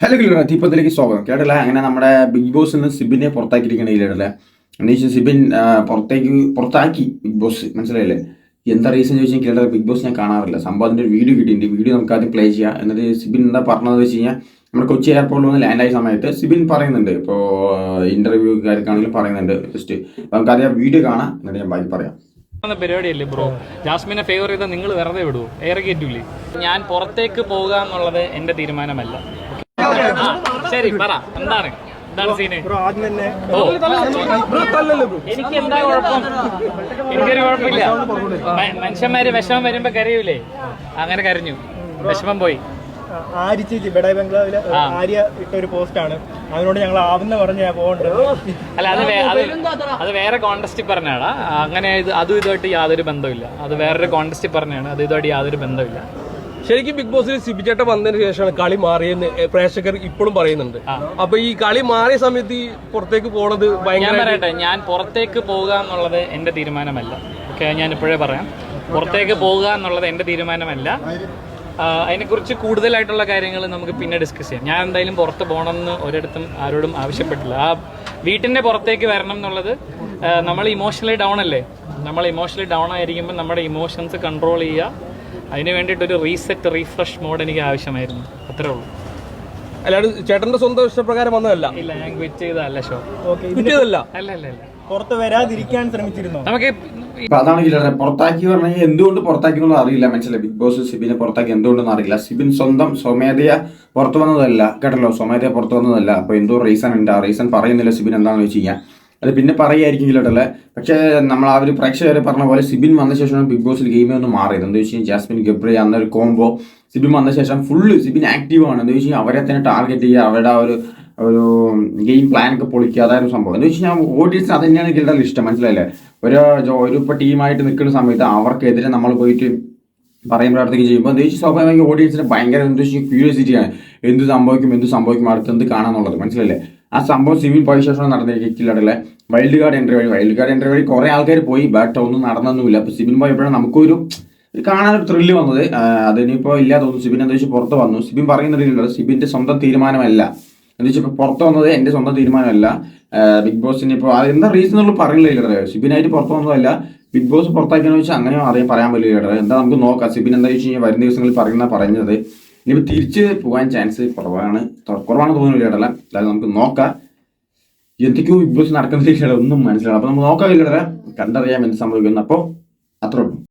Hello kilo തീപ്പത്തിലേക്ക് സ്വാഗതം. കേട്ടല്ല? അങ്ങനെ നമ്മുടെ ബിഗ് ബോസിൽ നിന്ന് സിബിനെ പുറത്താക്കിയിരിക്കണ കേട്ടല്ലേ എന്നുവെച്ചാൽ സിബിൻ പുറത്തേക്ക് പുറത്താക്കി ബിഗ് ബോസ് മനസ്സിലായില്ലേ? എന്താ റീസൺ ചോദിച്ചാൽ കേട്ടത് ബിഗ് ബോസ് ഞാൻ കാണാറില്ല. സംഭവത്തിന്റെ ഒരു വീഡിയോ കിട്ടിയിട്ടുണ്ട്. വീഡിയോ നമുക്ക് ആദ്യം പ്ലേ ചെയ്യാം. എന്നിട്ട് സിബിൻ എന്താ പറഞ്ഞതെന്ന് വെച്ച് കഴിഞ്ഞാൽ നമ്മുടെ കൊച്ചി എയർപോർട്ടിൽ വന്ന് ലാൻഡായ സമയത്ത് സിബിൻ പറയുന്നുണ്ട്. ഇപ്പോൾ ഇന്റർവ്യൂക്കാർക്കാണെങ്കിലും പറയുന്നുണ്ട്. ജസ്റ്റ് നമുക്ക് ആദ്യം വീഡിയോ കാണാം. എന്നിട്ട് ഞാൻ ബാക്കി പറയാം. പരിപാടിയല്ലേ ബ്രോ ജാസ്മിനെ ഫേവർ ചെയ്താൽ നിങ്ങൾ വെറുതെ വിടുവോ? എയർ കയറ്റൂലേ ഞാൻ പുറത്തേക്ക് പോകുക എന്നുള്ളത് എന്റെ തീരുമാനമല്ല. ആ, ശരി പറ. എന്താണ്? എന്താണ് സീന് ഓ. എനിക്ക് എന്താ കുഴപ്പം? എനിക്കൊരു കുഴപ്പമില്ല. മനുഷ്യന്മാര് വിഷമം വരുമ്പോ കരയൂലേ? അങ്ങനെ കരഞ്ഞു. വിഷമം പോയി. ആര്യ ചേച്ചി ബെഡായ് ബംഗ്ലാവിൽ ആര്യ ഇട്ട ഒരു പോസ്റ്റ് ആണ് അതിനോട് ഞങ്ങൾ ആവുന്ന പറഞ്ഞ ഞാൻ പോകണ്ടത് അല്ല അത് അത് വേറെ കോണ്ടസ്റ്റിൽ പറഞ്ഞാടാ അങ്ങനെ ഇത് അതും ഇതുമായിട്ട് യാതൊരു ബന്ധമില്ല അത് വേറൊരു കോണ്ടസ്റ്റിൽ പറഞ്ഞാണ് അത് ഇതുമായിട്ട് യാതൊരു ബന്ധമില്ല ശരിക്കും ബിഗ് ബോസിൽ സിബി ചേട്ടൻ വന്നതിന് ശേഷമാണ് കളി മാറിയെന്ന് പ്രേക്ഷകർ ഇപ്പോഴും പറയുന്നുണ്ട്. അപ്പൊ ഈ കളി മാറിയ സമയത്ത് ഈ പുറത്തേക്ക് പോണത് ഞാൻ പറയട്ടെ ഞാൻ പുറത്തേക്ക് പോകുക എന്നുള്ളത് എന്റെ തീരുമാനമല്ല. ഓക്കെ ഞാൻ ഇപ്പോഴേ പറയാം. പുറത്തേക്ക് പോകുക എന്നുള്ളത് എന്റെ തീരുമാനമല്ല. അതിനെക്കുറിച്ച് കൂടുതലായിട്ടുള്ള കാര്യങ്ങൾ നമുക്ക് പിന്നെ ഡിസ്കസ് ചെയ്യാം. ഞാൻ എന്തായാലും പുറത്ത് പോകണമെന്ന് ഒരിടത്തും ആരോടും ആവശ്യപ്പെട്ടില്ല. ആ വീട്ടിന്റെ പുറത്തേക്ക് വരണം എന്നുള്ളത് നമ്മൾ ഇമോഷണലി ഡൗൺ അല്ലേ? നമ്മൾ ഇമോഷണലി ഡൗൺ ആയിരിക്കുമ്പോൾ നമ്മുടെ ഇമോഷൻസ് കൺട്രോൾ ചെയ്യുക. അതിന് വേണ്ടിയിട്ടൊരു റീസെറ്റ് റീഫ്രഷ് മോഡ് എനിക്ക് ആവശ്യമായിരുന്നു. അത്രേ ഉള്ളൂ. അല്ലാണ്ട് ചേട്ടന്റെ സ്വന്തം ഇഷ്ടപ്രകാരം വന്നതല്ല. ഇല്ല ഞാൻ ക്വിറ്റ് ചെയ്തതല്ല ഷോ. ഓക്കെ കിട്ടിയതല്ല അല്ല അല്ല അല്ല പുറത്ത് വരാതിരിക്കാൻ ശ്രമിച്ചിരുന്നു? നമുക്ക് അതാണ് ചിലരെ പുറത്താക്കി പറഞ്ഞാൽ എന്തുകൊണ്ട് പുറത്താക്കി എന്നുള്ളത് അറിയില്ല മനസ്സിലായി. ബിഗ് ബോസ് സിബിനെ പുറത്താക്കി എന്തുകൊണ്ടെന്ന് അറിയില്ല. സിബിൻ സ്വന്തം സ്വമേധയ പുറത്തു വന്നതല്ല. കേട്ടല്ലോ സ്വമേധയ പുറത്തു വന്നതല്ല. അപ്പൊ എന്തോ റീസൺ ഉണ്ട്. ആ റീസൺ പറയുന്നില്ല സിബിൻ എന്താണെന്ന് വെച്ച് കഴിഞ്ഞാൽ. അത് പിന്നെ പറയുമായിരിക്കും കിലട്ടല്ലേ പക്ഷേ നമ്മൾ ആ ഒരു പ്രേക്ഷകരെ പറഞ്ഞ പോലെ സിബിൻ വന്ന ശേഷമാണ് ബിഗ് ബോസിൽ ഗെയിം ഒന്ന് മാറിയത്. എന്താ വെച്ച് കഴിഞ്ഞാൽ ജാസ്മിൻ ഗബ്രി അന്നൊരു കോംബോ സിബിൻ വന്ന ശേഷം ഫുള്ള് സിബിൻ ആക്റ്റീവ് ആണ്. എന്താ വെച്ച് കഴിഞ്ഞാൽ അവരെ തന്നെ ടാർഗറ്റ് ചെയ്യുക അവരുടെ ആ ഒരു ഒരു ഗെയിം പ്ലാൻ ഒക്കെ പൊളിക്കുക അതായത് സംഭവം. എന്ന് വെച്ച് കഴിഞ്ഞാൽ ഓഡിയൻസ് അത് തന്നെയാണ് ഗിൽഡറിൽ ഇഷ്ടം. മനസ്സിലായില്ലേ? ഒരു ഒരു ഇപ്പോൾ ടീമായിട്ട് നിൽക്കുന്ന സമയത്ത് അവർക്കെതിരെ നമ്മൾ പോയിട്ട് പറയും പ്രാർത്ഥിക്കുകയും ചെയ്യുമ്പോൾ എന്താ വെച്ചാൽ സ്വാഭാവികമായി ഓഡിയൻസിന് ഭയങ്കര എന്താ വെച്ചാൽ ക്യൂരിയോസിറ്റിയാണ് എന്ത് സംഭവിക്കും എന്ത് സംഭവിക്കും അടുത്ത് എന്ത് മനസ്സിലല്ലേ ആ സംഭവം സിവിൽ പോയ നടന്നിരിക്കും നടന്നിരിക്കില്ലേ വൈൽഡ് കാർഡ് എൻട്രി വഴി. വൈൽഡ് കാർഡ് എൻട്രി വഴി കുറേ ആൾക്കാർ പോയി. ബട്ട് ഒന്നും നടന്നൊന്നുമില്ല. അപ്പോൾ സിബിൻ പോയപ്പോഴാണ് നമുക്കൊരു കാണാനൊരു ത്രില്ല് വന്നത്. അതിനിപ്പോ ഇല്ല തോന്നുന്നു. സിബിൻ എന്താ വെച്ചാൽ പുറത്ത് വന്നു. സിബിൻ പറയുന്നത് സിബിന്റെ സ്വന്തം തീരുമാനമല്ല. എന്ന് വെച്ചാൽ ഇപ്പോൾ പുറത്ത് വന്നത് എന്റെ സ്വന്തം തീരുമാനമല്ല. ബിഗ് ബോസിന് ഇപ്പോൾ അത് എന്താ റീസൺ എന്നുള്ളത് പറയുന്നില്ല സിബിനായിട്ട് പുറത്ത് വന്നതല്ല. ബിഗ് ബോസ് പുറത്താക്കിയെന്ന് വെച്ചാൽ അങ്ങനെ അറിയാൻ പറയാൻ പറ്റില്ല എന്താ നമുക്ക് നോക്കാം. സിബിൻ എന്താ വെച്ച് കഴിഞ്ഞാൽ വരുന്ന ദിവസങ്ങളിൽ പറയുന്ന പറഞ്ഞത്. ഇനിയിപ്പോൾ തിരിച്ച് പോകാൻ ചാൻസ് കുറവാണ്. കുറവാണ് തോന്നുന്നില്ല ഇടല അതായത് നമുക്ക് നോക്കാം. എന്തൊക്കെയോ ബിഗ് ബോസ് നടക്കുന്നില്ല ഒന്നും മനസ്സിലാവും അപ്പോൾ നമുക്ക് നോക്കാം ഇല്ലട കണ്ടറിയാം എന്ത് സംഭവിക്കുന്നു അപ്പോൾ അത്രേ ഉള്ളൂ.